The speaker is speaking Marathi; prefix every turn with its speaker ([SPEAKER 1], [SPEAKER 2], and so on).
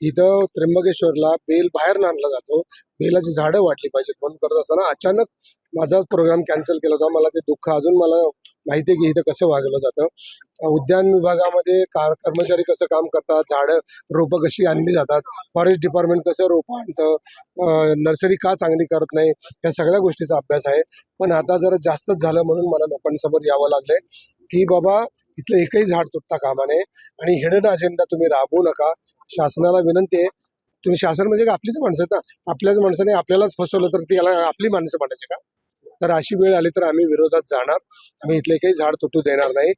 [SPEAKER 1] इथं त्र्यंबकेश्वरला बेल बाहेर आणला जातो. बेलाची झाडं वाटली पाहिजेत म्हणून करत असताना अचानक माझा प्रोग्राम कॅन्सल केला होता. मला ते दुःख अजून मला माहिती आहे की इथं कसं वागलं जातं. उद्यान विभागामध्ये कार कर्मचारी कसं काम करतात झाडं रोपं कशी आणली जातात फॉरेस्ट डिपार्टमेंट कसं रोपं आणतं नर्सरी का चांगली करत नाही या सगळ्या गोष्टीचा अभ्यास आहे. पण आता जरा जास्तच झालं म्हणून मला लोकांसमोर यावं लागलंय की बाबा इथलं एकही झाड तुटता कामा नये आणि हिडन अजेंडा तुम्ही राबवू नका. शासनाला विनंती आहे. तुम्ही शासन म्हणजे का आपलीच माणसं ना. आपल्याच माणसाने आपल्यालाच फसवलं तर ती याला आपली माणसं म्हणायची का? तर अशी वेळ आली तर आम्ही विरोधात जाणार. आम्ही इथले काही झाड तुटू देणार नाही.